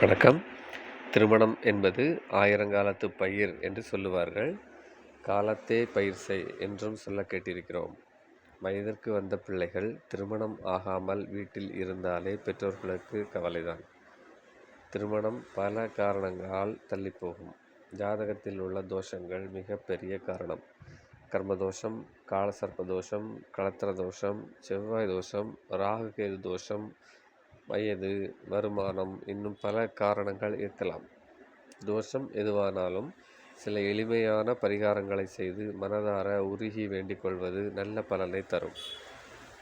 வணக்கம். திருமணம் என்பது ஆயிரங்காலத்து பயிர் என்று சொல்லுவார்கள். காலத்தே பயிர் செய் என்றும் சொல்ல கேட்டிருக்கிறோம். வயதிற்கு வந்த பிள்ளைகள் திருமணம் ஆகாமல் வீட்டில் இருந்தாலே பெற்றோர்களுக்கு கவலைதான். திருமணம் பல காரணங்களால் தள்ளிப்போகும். ஜாதகத்தில் உள்ள தோஷங்கள் மிகப்பெரிய காரணம். கர்மதோஷம் காலசர்ப்ப தோஷம் களத்திர தோஷம் செவ்வாய் தோஷம் ராகுகேது தோஷம் வயது வருமானம் இன்னும் பல காரணங்கள் இருக்கலாம். தோஷம் எதுவானாலும் சில எளிமையான பரிகாரங்களை செய்து மனதார உருகி வேண்டிக் கொள்வது நல்ல பலனை தரும்.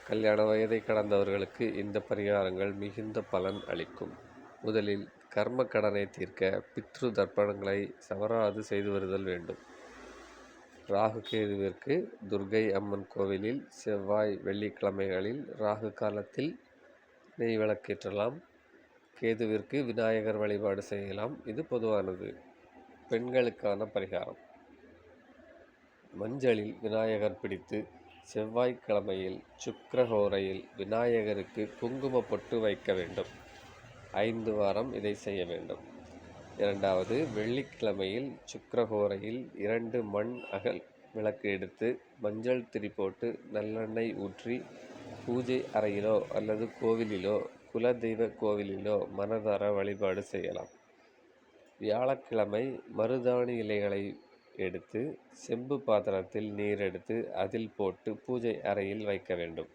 கல்யாண வயதை கடந்தவர்களுக்கு இந்த பரிகாரங்கள் மிகுந்த பலன் அளிக்கும். முதலில் கர்ம கடனை தீர்க்க பித்ரு தர்ப்பணங்களை சவராது செய்து வருதல் வேண்டும். ராகு கேதுவிற்கு துர்கை அம்மன் கோவிலில் செவ்வாய் வெள்ளிக்கிழமைகளில் ராகு காலத்தில் நெய் விளக்கேற்றலாம். கேதுவிற்கு விநாயகர் வழிபாடு செய்யலாம். இது பொதுவானது. பெண்களுக்கான பரிகாரம். மஞ்சளில் விநாயகர் பிடித்து செவ்வாய்க்கிழமையில் சுக்கரஹோரையில் விநாயகருக்கு குங்கும பொட்டு வைக்க வேண்டும். ஐந்து வாரம் இதை செய்ய வேண்டும். இரண்டாவது வெள்ளிக்கிழமையில் சுக்கரஹோரையில் இரண்டு மண் அகல் விளக்கு எடுத்து மஞ்சள் திரி போட்டு நல்லெண்ணெய் ஊற்றி பூஜை அறையிலோ அல்லது கோவிலிலோ குலதெய்வ கோவிலிலோ மனதார வழிபாடு செய்யலாம். வியாழக்கிழமை மருதாணி இலைகளை எடுத்து செம்பு பாத்திரத்தில் நீர் எடுத்து அதில் போட்டு பூஜை அறையில் வைக்க வேண்டும்.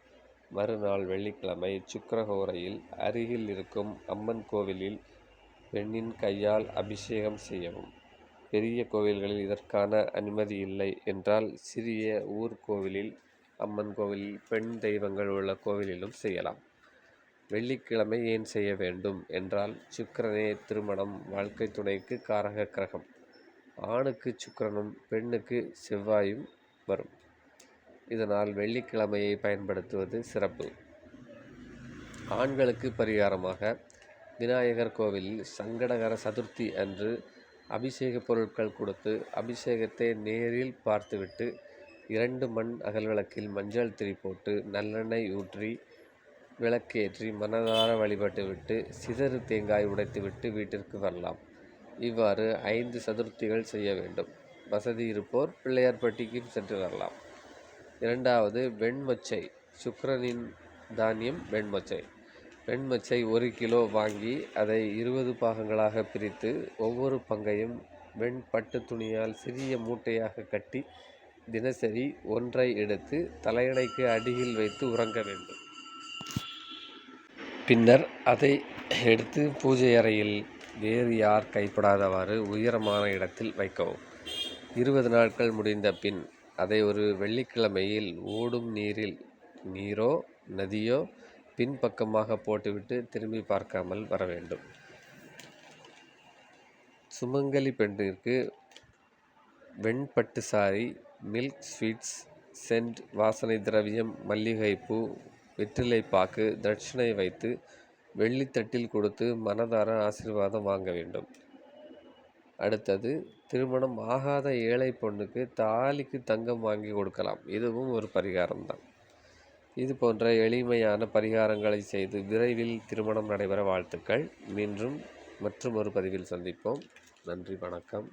மறுநாள் வெள்ளிக்கிழமை சுக்கரஹோரையில் அருகில் இருக்கும் அம்மன் கோவிலில் பெண்ணின் கையால் அபிஷேகம் செய்யவும். பெரிய கோவில்களில் இதற்கான அனுமதி இல்லை என்றால் சிறிய ஊர் கோவிலில் அம்மன் கோவில் பெண் தெய்வங்கள் உள்ள கோவிலிலும் செய்யலாம். வெள்ளிக்கிழமை ஏன் செய்ய வேண்டும் என்றால் சுக்கரனே திருமணம் வாழ்க்கை துணைக்கு காரக கிரகம். ஆணுக்கு சுக்கரனும் பெண்ணுக்கு செவ்வாயும் வரும். இதனால் வெள்ளிக்கிழமையை பயன்படுத்துவது சிறப்பு. ஆண்களுக்கு பரிகாரமாக விநாயகர் கோவிலில் சங்கடகர சதுர்த்தி அன்று அபிஷேக பொருட்கள் கொடுத்து அபிஷேகத்தை நேரில் பார்த்துவிட்டு இரண்டு மண் அகல்விளக்கில் மஞ்சள் திரி போட்டு நல்லெண்ணெய் ஊற்றி விளக்கேற்றி மனதார வழிபட்டுவிட்டு சிதறு தேங்காய் உடைத்துவிட்டு வீட்டிற்கு வரலாம். இவ்வாறு ஐந்து சதுர்த்திகள் செய்ய வேண்டும். வசதி இருப்போர் பிள்ளையார்பட்டிக்கும் சென்று வரலாம். இரண்டாவது வெண்மச்சை. சுக்கரனின் தானியம் வெண்மச்சை. வெண்மச்சை ஒரு கிலோ வாங்கி அதை இருபது பாகங்களாக பிரித்து ஒவ்வொரு பங்கையும் வெண் பட்டு துணியால் சிறிய மூட்டையாக கட்டி தினசரி ஒன்றை எடுத்து தலையணைக்கு அடியில் வைத்து உறங்க வேண்டும். பின்னர் அதை எடுத்து பூஜை அறையில் வேறு யார் கைப்படாதவாறு உயரமான இடத்தில் வைக்கவும். இருபது நாட்கள் முடிந்த பின் அதை ஒரு வெள்ளிக்கிழமையில் ஓடும் நீரில் நீரோ நதியோ பின்பக்கமாக போட்டுவிட்டு திரும்பி பார்க்காமல் வர வேண்டும். சுமங்கலி பெண்ணிற்கு வெண்பட்டு சாரி மில்க் ஸ்வீட்ஸ் சென்ட் வாசனை திரவியம் மல்லிகைப்பூ வெற்றிலைப்பாக்கு தட்சிணை வைத்து வெள்ளித்தட்டில் கொடுத்து மனதார ஆசீர்வாதம் வாங்க வேண்டும். அடுத்தது திருமணம் ஆகாத ஏழை பொண்ணுக்கு தாலிக்கு தங்கம் வாங்கி கொடுக்கலாம். இதுவும் ஒரு பரிகாரம் தான் இது போன்ற எளிமையான பரிகாரங்களை செய்து விரைவில் திருமணம் நடைபெற வாழ்த்துக்கள். மீண்டும் மற்றும் ஒரு பதிவில் சந்திப்போம். நன்றி வணக்கம்.